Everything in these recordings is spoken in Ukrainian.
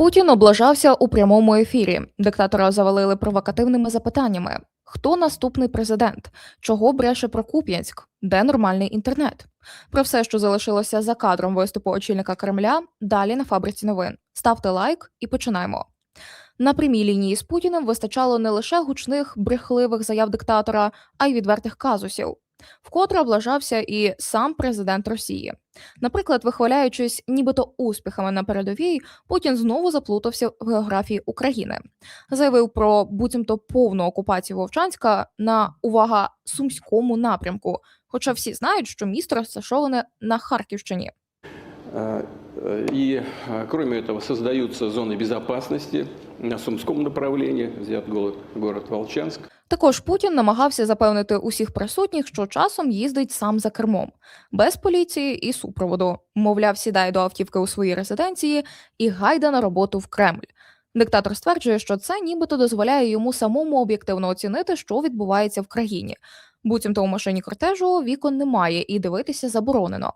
Путін облажався у прямому ефірі. Диктатора завалили провокативними запитаннями: хто наступний президент? Чого бреше про Куп'янськ? Де нормальний інтернет? Про все, що залишилося за кадром виступу очільника Кремля, далі на фабриці новин. Ставте лайк і починаємо. На прямій лінії з Путіним вистачало не лише гучних брехливих заяв диктатора, а й відвертих казусів Вкотре облажався і сам президент Росії. Наприклад, вихваляючись нібито успіхами на передовій, Путін знову заплутався в географії України. Заявив про буцімто повну окупацію Вовчанська на увага сумському напрямку. Хоча всі знають, що місто розташоване на Харківщині. Э, э, И, э, кроме этого, создаются зоны безопасности на Сумском направлении, взят город, город Волчанск. Також Путін намагався запевнити усіх присутніх, що часом їздить сам за кермом, без поліції і супроводу. Мовляв, сідає до автівки у своїй резиденції і гайда на роботу в Кремль. Диктатор стверджує, що це нібито дозволяє йому самому об'єктивно оцінити, що відбувається в країні. Буцімто у машині кортежу вікон немає і дивитися заборонено.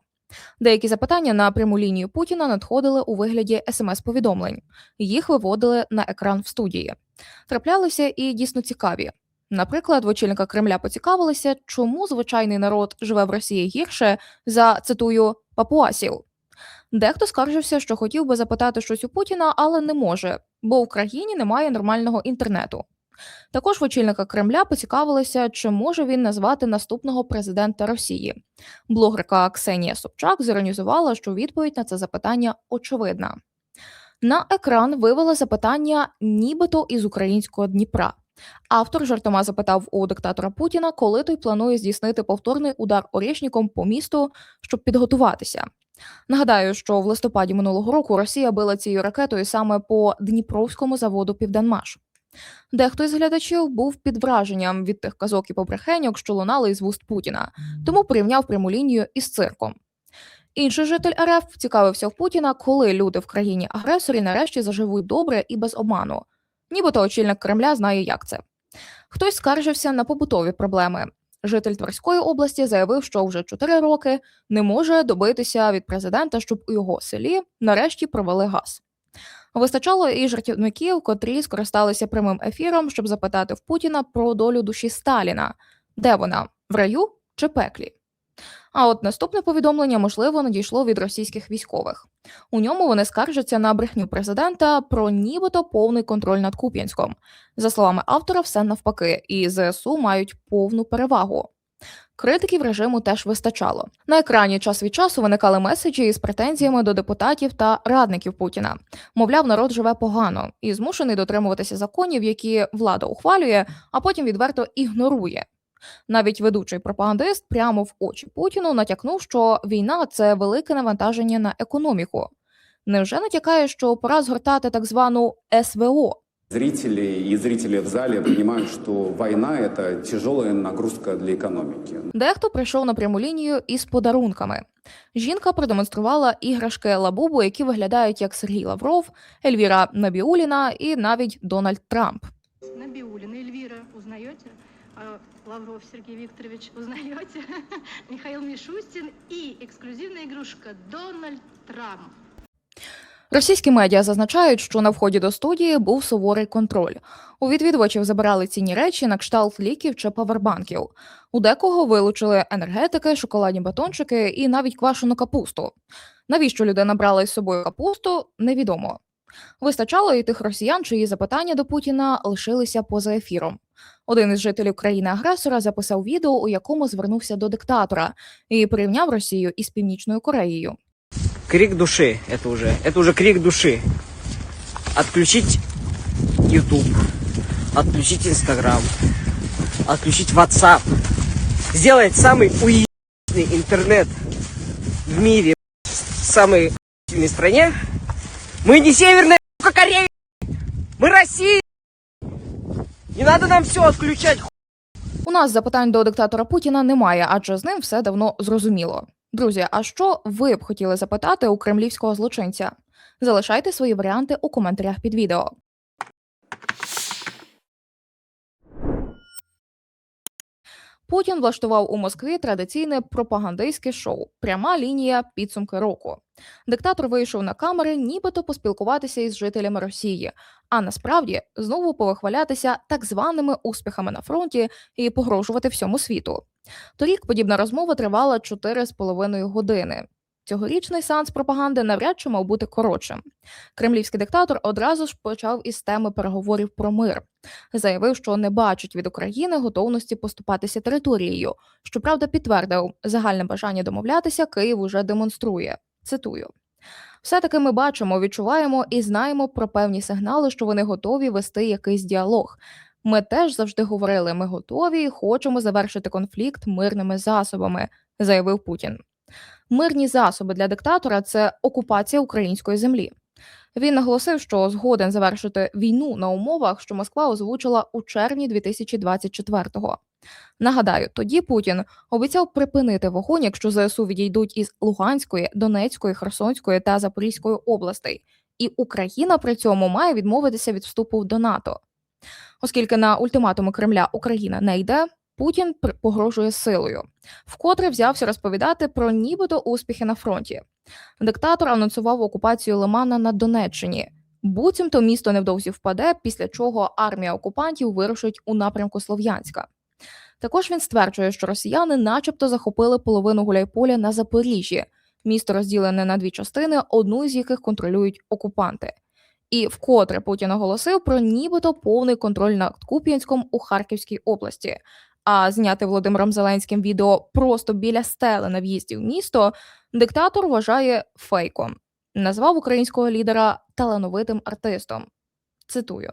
Деякі запитання на пряму лінію Путіна надходили у вигляді смс-повідомлень. Їх виводили на екран в студії. Траплялися і дійсно цікаві. Наприклад, в очільника Кремля поцікавилися, чому звичайний народ живе в Росії гірше за цитую папуасів. Дехто скаржився, що хотів би запитати щось у Путіна, але не може, бо в країні немає нормального інтернету. Також в очільника Кремля поцікавилися, чи може він назвати наступного президента Росії. Блогерка Ксенія Собчак зіронізувала, що відповідь на це запитання очевидна. На екран вивела запитання нібито із українського Дніпра. Автор жартома запитав у диктатора Путіна, коли той планує здійснити повторний удар орішником по місту, щоб підготуватися. Нагадаю, що в листопаді минулого року Росія била цією ракетою саме по Дніпровському заводу Південмаш. Дехто із глядачів був під враженням від тих казок і побрехеньок, що лунали із вуст Путіна, тому порівняв пряму лінію із цирком. Інший житель РФ цікавився в Путіна, коли люди в країні агресорі нарешті заживуть добре і без обману. Нібито очільник Кремля знає, як це. Хтось скаржився на побутові проблеми. Житель Тверської області заявив, що вже 4 роки не може добитися від президента, щоб у його селі нарешті провели газ. Вистачало і жартівників, котрі скористалися прямим ефіром, щоб запитати в Путіна про долю душі Сталіна, де вона в раю чи пеклі. А от наступне повідомлення, можливо, надійшло від російських військових. У ньому вони скаржаться на брехню президента про нібито повний контроль над Куп'янськом. За словами автора, все навпаки, і ЗСУ мають повну перевагу. Критиків режиму теж вистачало. На екрані час від часу виникали меседжі із претензіями до депутатів та радників Путіна. Мовляв, народ живе погано і змушений дотримуватися законів, які влада ухвалює, а потім відверто ігнорує. Навіть ведучий пропагандист прямо в очі Путіну натякнув, що війна це велике навантаження на економіку. Невже натякає, що пора згортати так звану СВО? Зрители и зрители в зале понимают, что война – это тяжелая нагрузка для экономики. Дехто прийшов на пряму лінію із подарунками. Жінка продемонструвала іграшки Лабубу, які виглядають як Сергій Лавров, Ельвіра Набіуліна і навіть Дональд Трамп. Набиулина Эльвира, узнаете? Лавров Сергей Викторович, узнаете? Михаил Мишустин и эксклюзивная игрушка Дональд Трамп. Російські медіа зазначають, що на вході до студії був суворий контроль. У відвідувачів забирали цінні речі на кшталт ліків чи павербанків. У декого вилучили енергетики, шоколадні батончики і навіть квашену капусту. Навіщо людина брала із собою капусту, невідомо. Вистачало і тих росіян, чиї запитання до Путіна лишилися поза ефіром. Один із жителів країни-агресора записав відео, у якому звернувся до диктатора і порівняв Росію із Північною Кореєю. крик души это уже это уже крик души отключить YouTube отключить Instagram отключить WhatsApp сделать самый уебищный интернет в мире в самой уебищной стране мы не северная Корея мы Россия не надо нам все отключать У нас запитань до диктатора Путіна немає, адже з ним все давно зрозуміло. Друзі, а що ви б хотіли запитати у кремлівського злочинця? Залишайте свої варіанти у коментарях під відео. Путін влаштував у Москві традиційне пропагандистське шоу Пряма лінія підсумки року. Диктатор вийшов на камери, нібито поспілкуватися із жителями Росії, а насправді знову повихвалятися так званими успіхами на фронті і погрожувати всьому світу. Торік подібна розмова тривала 4,5 години. Цьогорічний сеанс пропаганди навряд чи мав бути коротшим. Кремлівський диктатор одразу ж почав із теми переговорів про мир. Заявив, що не бачить від України готовності поступатися територією. Щоправда, підтвердив, загальне бажання домовлятися Київ уже демонструє. Цитую. Все-таки ми бачимо, відчуваємо і знаємо про певні сигнали, що вони готові вести якийсь діалог. Ми теж завжди говорили, ми готові і хочемо завершити конфлікт мирними засобами, заявив Путін. Мирні засоби для диктатора це окупація української землі. Він наголосив, що згоден завершити війну на умовах, що Москва озвучила у червні 2024-го. Нагадаю, тоді Путін обіцяв припинити вогонь, якщо ЗСУ відійдуть із Луганської, Донецької, Херсонської та Запорізької областей, і Україна при цьому має відмовитися від вступу до НАТО. Оскільки на ультиматуми Кремля Україна не йде, Путін погрожує силою, вкотре взявся розповідати про нібито успіхи на фронті. Диктатор анонсував окупацію Лимана на Донеччині. Буцімто місто невдовзі впаде, після чого армія окупантів вирушить у напрямку Слов'янська. Також він стверджує, що росіяни, начебто, захопили половину Гуляйполя на Запоріжжі. Місто розділене на дві частини, одну з яких контролюють окупанти. І вкотре Путін оголосив про нібито повний контроль над Куп'янськом у Харківській області. А зняти Володимиром Зеленським відео просто біля стели на в'їзді в місто диктатор вважає фейком. Назвав українського лідера талановитим артистом. Цитую: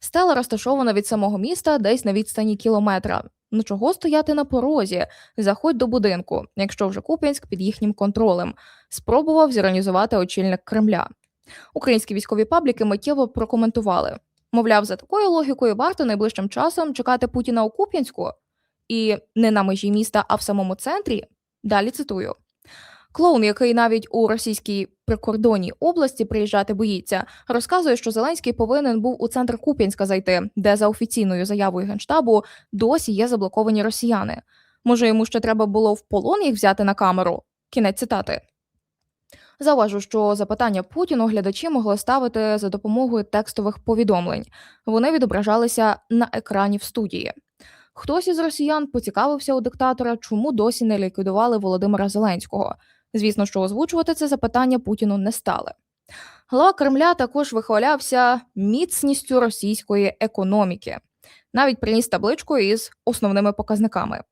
стела розташована від самого міста десь на відстані кілометра. Ну чого стояти на порозі? Заходь до будинку, якщо вже Куп'янськ під їхнім контролем. Спробував зіронізувати очільник Кремля. Українські військові пабліки миттєво прокоментували. Мовляв, за такою логікою варто найближчим часом чекати Путіна у Куп'янську і не на межі міста, а в самому центрі. Далі цитую. Клоун, який навіть у російській прикордонній області приїжджати боїться, розказує, що Зеленський повинен був у центр Куп'янська зайти, де за офіційною заявою генштабу досі є заблоковані росіяни. Може, йому ще треба було в полон їх взяти на камеру? Кінець цитати. Зауважу, що запитання Путіну глядачі могли ставити за допомогою текстових повідомлень. Вони відображалися на екрані в студії. Хтось із росіян поцікавився у диктатора, чому досі не ліквідували Володимира Зеленського. Звісно, що озвучувати це запитання Путіну не стали. Глава Кремля також вихвалявся міцністю російської економіки, навіть приніс табличку із основними показниками.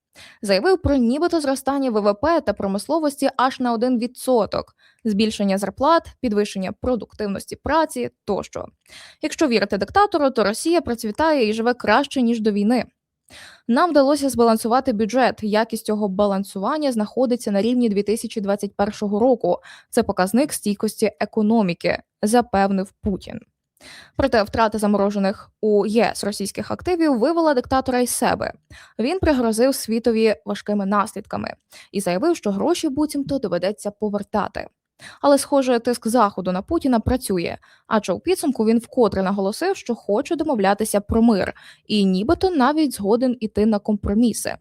Заявив про нібито зростання ВВП та промисловості аж на 1%, збільшення зарплат, підвищення продуктивності праці тощо. Якщо вірити диктатору, то Росія процвітає і живе краще ніж до війни. Нам вдалося збалансувати бюджет. Якість цього балансування знаходиться на рівні 2021 року. Це показник стійкості економіки, запевнив Путін. Проте втрата заморожених у ЄС російських активів вивела диктатора із себе. Він пригрозив світові важкими наслідками і заявив, що гроші буцімто доведеться повертати. Але, схоже, тиск заходу на Путіна працює, адже у підсумку він вкотре наголосив, що хоче домовлятися про мир, і нібито навіть згоден іти на компроміси.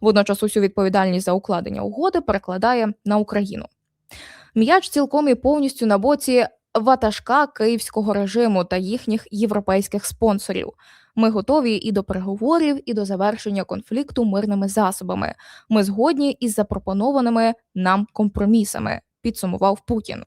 Водночас усю відповідальність за укладення угоди перекладає на Україну. М'яч цілком і повністю на боці ватажка київського режиму та їхніх європейських спонсорів. Ми готові і до переговорів, і до завершення конфлікту мирними засобами. Ми згодні із запропонованими нам компромісами, підсумував Путін.